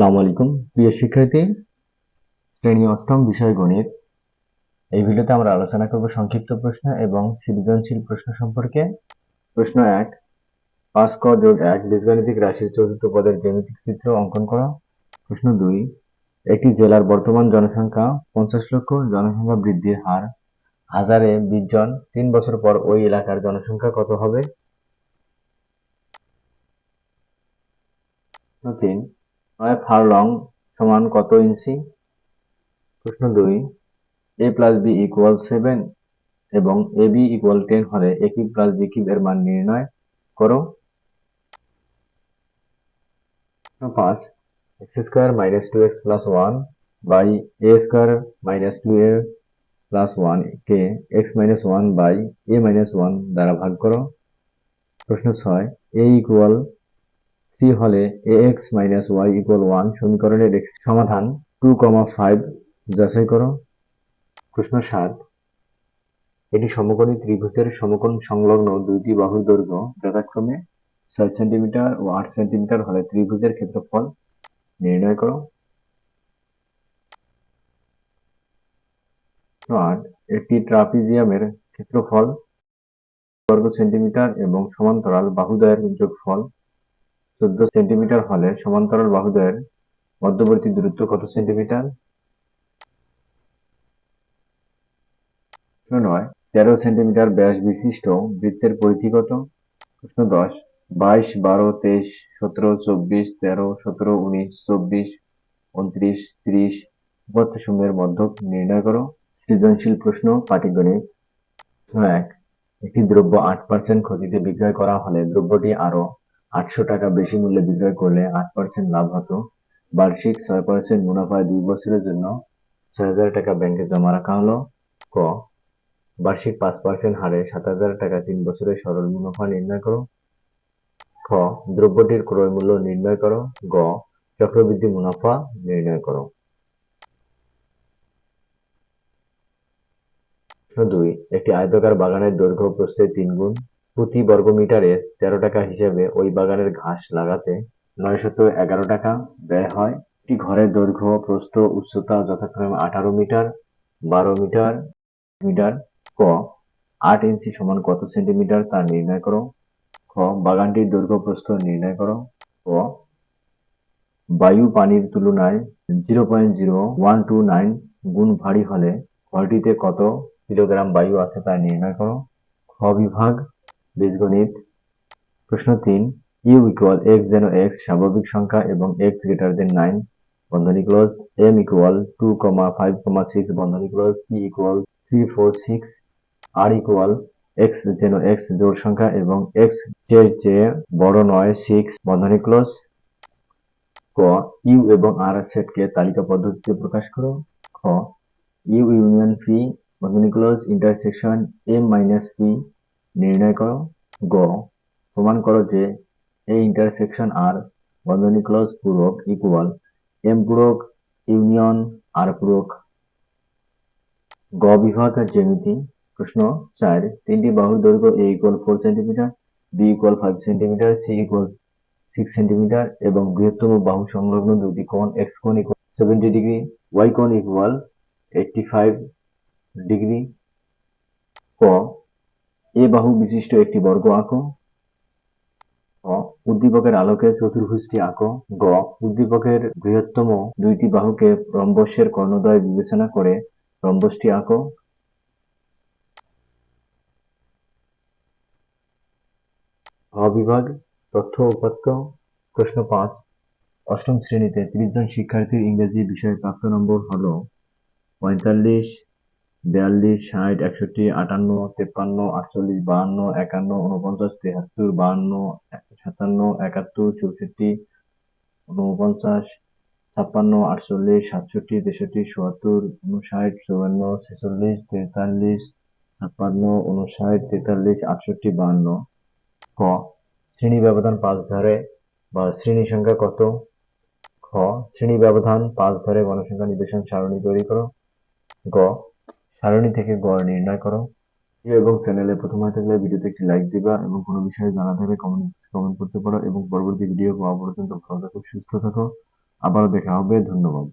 আসসালামু আলাইকুম। প্রিয় শিক্ষার্থী, শ্রেণি অষ্টম বিষয় গণিত। এই ভিডিওতে আমরা আলোচনা করব সংক্ষিপ্ত প্রশ্ন এবং সৃজনশীল প্রশ্ন সম্পর্কে। প্রশ্ন এক, পাঁচ ক যোগ এক বীজগাণিতিক রাশির চতুর্থ পদের জ্যামিতিক চিত্র অঙ্কন করো। প্রশ্ন দুই, একটি জেলার বর্তমান জনসংখ্যা পঞ্চাশ লক্ষ, জনসংখ্যা বৃদ্ধির হার হাজারে বিশ জন, তিন বছর পর ওই এলাকার জনসংখ্যা কত হবে? তিন নয় ফারলং সমান কত ইঞ্চি? প্রশ্ন দুই, A plus B equal seven এবং এ বি ইকুয়াল টেন হলে A cube plus B cube এর মান নির্ণয় করো। পাঁচ, X square minus two X plus one by A square minus two A plus one K X minus one by A minus one দ্বারা ভাগ করো। প্রশ্ন ছয়, এ ইকুয়াল থ্রি হলে A X minus Y equal one সমীকরণের সমাধান two comma five যাচাই করো। প্রশ্ন সাত। এটি সমকোণী ত্রিভুজের সমকোণ সংলগ্ন দুইটি বাহুর দৈর্ঘ্য। যথাক্রমে ছয় সেন্টিমিটার ও আট সেন্টিমিটার হলে ত্রিভুজের ক্ষেত্রফল নির্ণয় করো। আট। একটি ট্রাপিজিয়ামের ক্ষেত্রফল বর্গ সেন্টিমিটার এবং সমান্তরাল বাহুদ্বয়ের যোগফল চোদ্দ সেন্টিমিটার হলে সমান্তরাল বাহুদ্বয়ের মধ্যবর্তী দূরত্ব কত সেন্টিমিটার? নয়, তেরো সেন্টিমিটার ব্যাস বিশিষ্ট বৃত্তের পরিধি কত? প্রশ্ন দশ, বাইশ, বারো, তেইশ, সতেরো, চব্বিশ, তেরো, সতেরো, উনিশ, চব্বিশ, উনত্রিশ, ত্রিশ উপত্যসমূহের মধ্যক নির্ণয় করো। সৃজনশীল প্রশ্ন, পাটিগণিত। এক, একটি দ্রব্য আট পার্সেন্ট ক্ষতিতে বিক্রয় করা হলে দ্রব্যটি আরও আটশো টাকা বেশি মূল্যে বিক্রয় করলে আট পার্সেন্ট লাভ হতো। বার্ষিক ছয় পার্সেন্ট মুনাফায় দুই বছরের জন্য ছয় হাজার টাকা ব্যাংকে জমা রাখা হলো। ক, বার্ষিক পাঁচ পার্সেন্ট হারে সাত হাজার টাকা তিন বছরের সরল মুনাফা নির্ণয় করো। খ, দ্রব্যটির ক্রয় মূল্য নির্ণয় করো। গ, চক্রবৃদ্ধি মুনাফা নির্ণয় করো। দুই, একটি আয়তাকার বাগানের দৈর্ঘ্য প্রস্থে তিন গুণ প্রতি বর্গ বর্গমিটারে তেরো টাকা হিসেবে ওই বাগানের ঘাস লাগাতে নয়শত এগারো টাকা ব্যয় হয়। একটি ঘরের দৈর্ঘ্য, প্রস্থ, উচ্চতা যথাক্রমে আঠারো মিটার, বারো মিটার মিটার, ক। আট ইঞ্চি সমান কত সেন্টিমিটার তা নির্ণয় করো। খ। বাগানটির দৈর্ঘ্য, প্রস্থ নির্ণয় করো। ক। বায়ু পানির তুলনায় zero point zero one two nine গুণ ভারী হলে ঘরটিতে কত কিলোগ্রাম বায়ু আছে তা নির্ণয় করো। খ বিভাগ। বীজগণিত। প্রশ্ন তিন ইউ ইকুয়াল এক্স যেন এক্স স্বাভাবিক সংখ্যা এবং এক্স গ্রেটার দেন নাইন বন্ধনী close M equal two comma five comma six বন্ধনী close P equal three four six R equal X যেন এক্স জোড় সংখ্যা এবং এক্স যে চেয়ে বড় নয় সিক্স বন্ধনী ক্লোজ ক ইউ এবং আর সেটকে তালিকা পদ্ধতিতে প্রকাশ করো, খ ইউ ইউনিয়ন পি বন্ধনী close intersection M minus P নির্ণয় করো গ প্রমাণ করো যে এ ইন্টারসেকশন আর বন্ধনী ক্লোজ পূরক ইকুয়াল এম পূরক ইউনিয়ন আর পূরক। গ বিভাগের জ্যামিতি, প্রশ্ন চার, তিনটি বাহুর দৈর্ঘ্য A equal four centimetre B equal five centimetre C equal six centimetre এবং বৃহত্তম বাহু সংলগ্ন দুটি কোণ এক্স কোণ ইকুয়াল সেভেন্টি ডিগ্রি ওয়াই কোণ ইকুয়াল এইটটি ফাইভ ডিগ্রি ক এ বাহু বিশিষ্ট একটি বর্গ আঁকো। উদ্দীপকের আলোকে চতুর্ভুজটি আঁকো। গ, উদ্দীপকের বৃহত্তম দুইটি বাহুকে রম্বসের কর্ণদ্বয় বিবেচনা করে রম্বসটি আঁকো। অবিভাগ তথ্য উপাত্ত, প্রশ্ন পাঁচ। অষ্টম শ্রেণীতে ত্রিশ জন শিক্ষার্থীর ইংরেজি বিষয়ে প্রাপ্ত নম্বর হল পঁয়তাল্লিশ বিয়াল্লিশ, ষাট, একষট্টি, আটান্ন, তেপ্পান্ন, আটচল্লিশ, বাহান্ন, একান্ন উনপঞ্চাশ তেহাত্তর, বাহান্ন, সাতান্ন, একাত্তর, চৌষট্টি উনপঞ্চাশ ছাপ্পান্ন, আটচল্লিশ, সাতষট্টি, তেষট্টি, চুয়াত্তর উনষাট চুয়ান্ন, ছেচল্লিশ, তেতাল্লিশ, ছাপ্পান্ন উনষাট তেতাল্লিশ, আটষট্টি, বাহান্ন। ক, শ্রেণি ব্যবধান পাঁচ ধরে বা শ্রেণি সংখ্যা কত? খ, শ্রেণি ব্যবধান পাঁচ ধরে গণসংখ্যা নির্দেশন সারণী তৈরি করো। গ সারণী থেকে গড় নির্ণয় করো। ভিডিও এবং চ্যানেলে প্রথম হয়ে থাকলে ভিডিওতে একটি লাইক দিবা এবং কোনো বিষয়ে জানা থাকলে কমেন্ট কমেন্ট করতে পারো এবং পরবর্তী ভিডিও পাওয়া পর্যন্ত ভালো থাকো, সুস্থ থাকো। আবারও দেখা হবে, ধন্যবাদ।